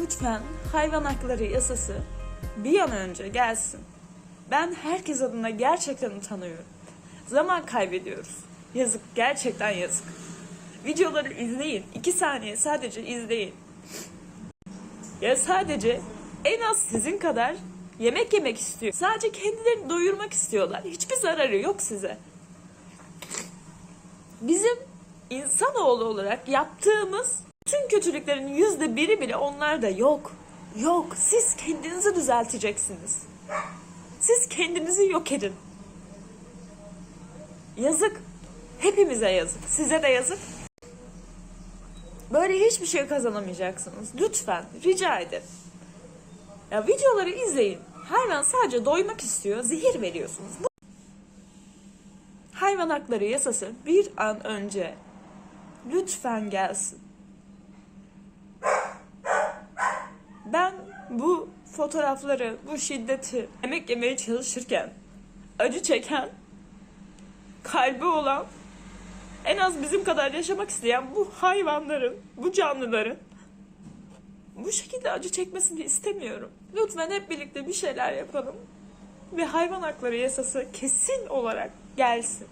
Lütfen hayvan hakları yasası bir an önce gelsin. Ben herkes adına gerçekten utanıyorum. Zaman kaybediyoruz. Yazık, gerçekten yazık. Videoları izleyin. iki saniye sadece izleyin. Ya sadece en az sizin kadar yemek yemek istiyor. Sadece kendilerini doyurmak istiyorlar. Hiçbir zararı yok size. Bizim insanoğlu olarak yaptığımız tüm kötülüklerin yüzde biri bile onlarda yok. Yok. Siz kendinizi düzelteceksiniz. Siz kendinizi yok edin. Yazık. Hepimize yazık. Size de yazık. Böyle hiçbir şey kazanamayacaksınız. Lütfen rica ederim. Ya videoları izleyin. Hayvan sadece doymak istiyor. Zehir veriyorsunuz. Bu hayvan hakları yasası bir an önce lütfen gelsin. Ben bu fotoğrafları, bu şiddeti yemek yemeye çalışırken acı çeken, kalbi olan, en az bizim kadar yaşamak isteyen bu hayvanların, bu canlıların bu şekilde acı çekmesini istemiyorum. Lütfen hep birlikte bir şeyler yapalım ve hayvan hakları yasası kesin olarak gelsin.